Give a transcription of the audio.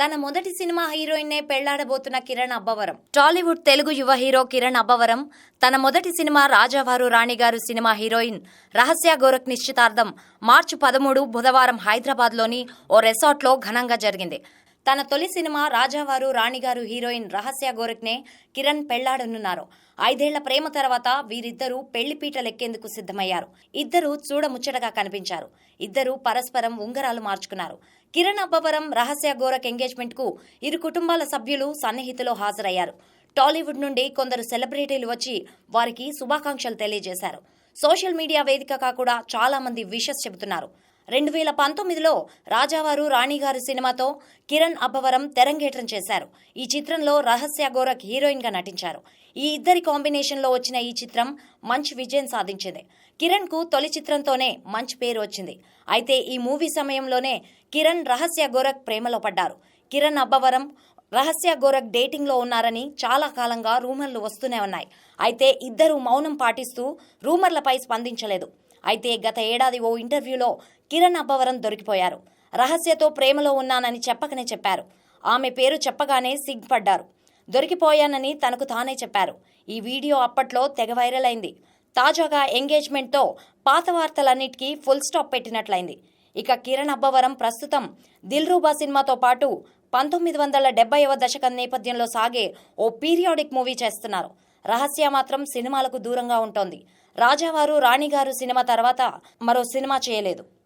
తన మొదటి సినిమా హీరోయిన్నే పెళ్ళాడబోతున్న కిరణ్ అబ్బవరం. టాలీవుడ్ తెలుగు యువ హీరో కిరణ్ అబ్బవరం తన మొదటి సినిమా రాజావారు రాణిగారు సినిమా హీరోయిన్ రహస్య గోరఖ్ నిశ్చితార్థం మార్చి పదమూడు బుధవారం హైదరాబాద్లోని ఓ రెసార్ట్లో ఘనంగా జరిగింది. తన తొలి సినిమా రాజావారు రాణిగారు హీరోయిన్ రహస్య గోరఖ్నే కిరణ్ పెళ్ళాడనున్నారు. ఐదేళ్ళ ప్రేమ తర్వాత వీరిద్దరూ పెళ్ళిపీటలెక్కేందుకు సిద్ధమయ్యారు. ఇద్దరూ చూడముచ్చటగా కనిపించారు. ఇద్దరూ పరస్పరం ఉంగరాలు మార్చుకున్నారు. కిరణ్ అబ్బవరం రహస్య గోరఖ్ ఎంగేజ్మెంట్కు ఇరు కుటుంబాల సభ్యులు సన్నిహితులు హాజరయ్యారు. టాలీవుడ్ నుండి కొందరు సెలబ్రిటీలు వచ్చి వారికి శుభాకాంక్షలు తెలియజేశారు. సోషల్ మీడియా వేదికగా కూడా చాలా మంది విషెస్ చెబుతున్నారు. రెండు వేల పంతొమ్మిదిలో రాజావారు రాణిగారు సినిమాతో కిరణ్ అబ్బవరం తెరంగేట్రం చేశారు. ఈ చిత్రంలో రహస్య గోరఖ్ హీరోయిన్గా నటించారు. ఈ ఇద్దరి కాంబినేషన్లో వచ్చిన ఈ చిత్రం మంచి విజయం సాధించింది. కిరణ్కు తొలి చిత్రంతోనే మంచి పేరు వచ్చింది. అయితే ఈ మూవీ సమయంలోనే కిరణ్ రహస్య గోరఖ్ ప్రేమలో పడ్డారు. కిరణ్ అబ్బవరం రహస్య గోరఖ్ డేటింగ్లో ఉన్నారని చాలా కాలంగా రూమర్లు వస్తూనే ఉన్నాయి. అయితే ఇద్దరు మౌనం పాటిస్తూ రూమర్లపై స్పందించలేదు. అయితే గత ఏడాది ఓ ఇంటర్వ్యూలో కిరణ్ అబ్బవరం దొరికిపోయారు. రహస్యతో ప్రేమలో ఉన్నానని చెప్పకనే చెప్పారు. ఆమె పేరు చెప్పగానే సిగ్పడ్డారు దొరికిపోయానని తనకు తానే చెప్పారు. ఈ వీడియో అప్పట్లో తెగ వైరల్ అయింది. తాజాగా ఎంగేజ్మెంట్తో పాత వార్తలన్నిటికీ ఫుల్ స్టాప్ పెట్టినట్లయింది. ఇక కిరణ్ అబ్బవరం ప్రస్తుతం దిల్రూబా సినిమాతో పాటు పంతొమ్మిది వందల డెబ్బైవ దశకం నేపథ్యంలో సాగే ఓ పీరియాడిక్ మూవీ చేస్తున్నారు. రహస్య మాత్రం సినిమాలకు దూరంగా ఉంటోంది. రాజావారు రాణిగారు సినిమా తర్వాత మరో సినిమా చేయలేదు.